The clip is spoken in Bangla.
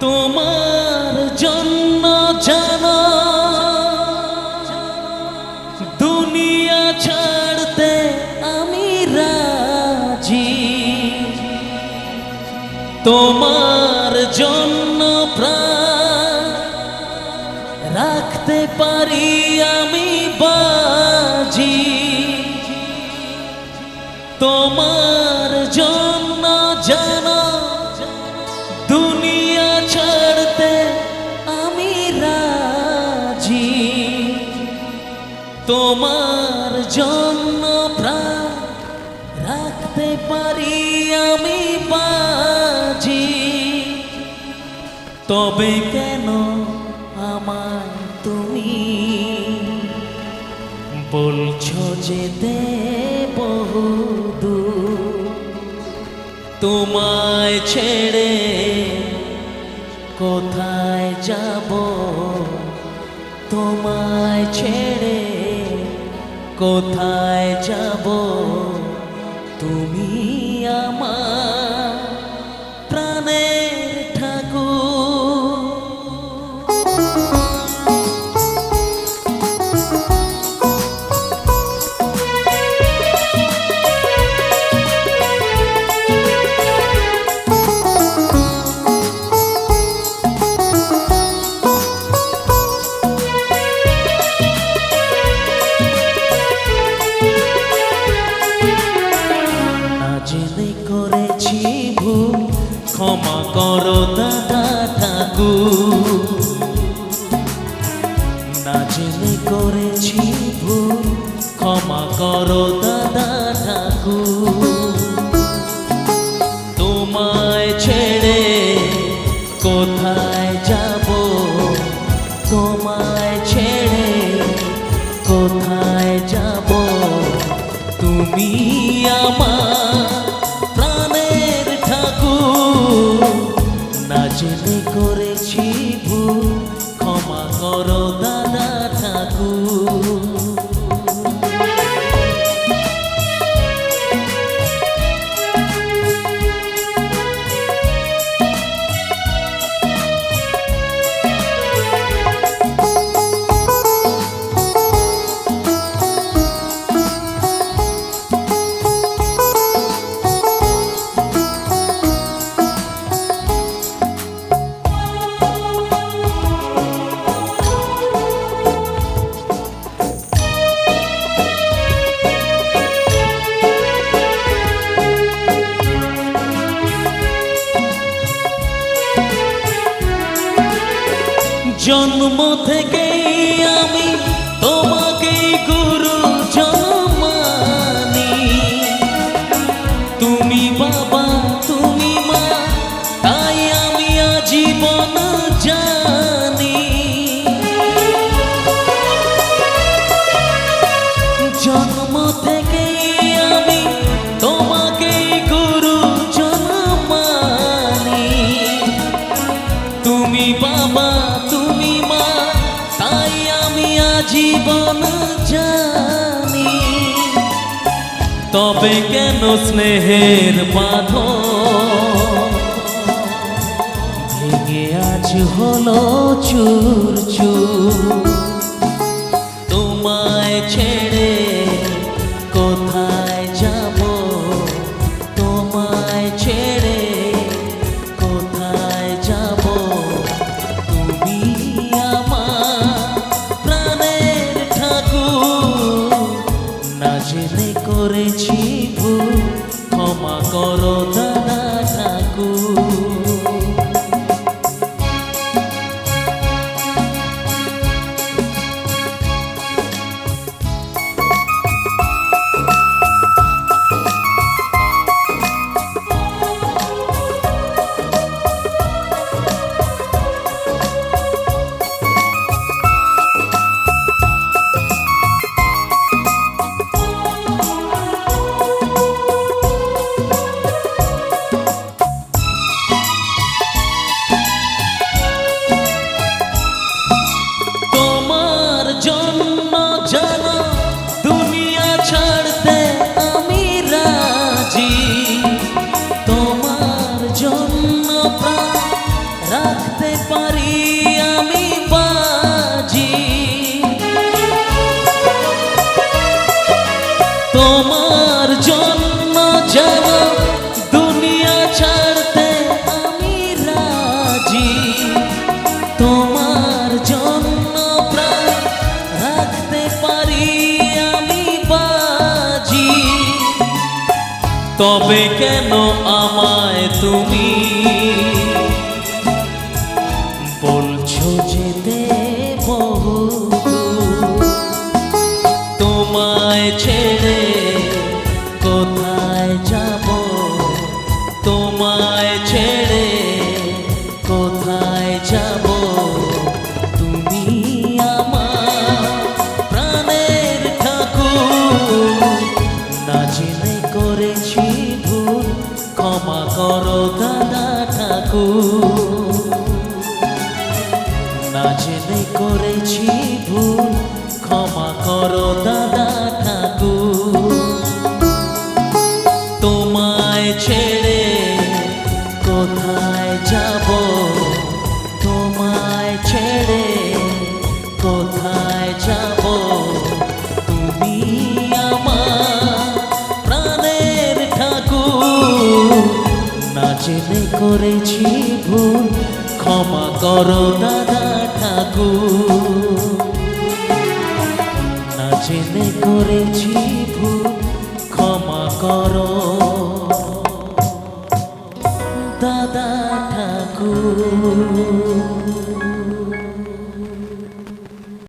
তোমার জন্য জানা। দুনিয়া ছাড়তে আমি রাজি। তোমার জন্য প্রাণ রাখতে পারি। রাজি তোমার জন্য প্রাণ রাখতে পারি আমি বাজি। তবে কেন আমায় তুমি বলছো যেতে বহুদূর তোমায় ছেড়ে কোথায় যাব? তোমায় ছেড়ে কোথায় যাব? তুমি করো দাদা ঠাকুর। না জেনে করেছি ভুল ক্ষমা করো করো দাদা ঠাকুর। জন্ম থেকেই আজীবন জানি। তবে কেন স্নেহের বাঁধ ভেঙে আজ হলো চুর চুর তবে কেন আমায় তুমি বলছো যেতে বহু তোমায় ছেড়ে কোথায় যাব? তোমায় ছেড়ে কোথায় যাব? দাদা ঠাকুর। না জেনে করেছি ভুল ক্ষমা করো দাদা ঠাকুর। তোমায় ছেড়ে জেনে করেছি ভুল, ক্ষমা করো দাদা ঠাকুর। না জেনে করেছি ভুল, ক্ষমা করো দাদা ঠাকুর।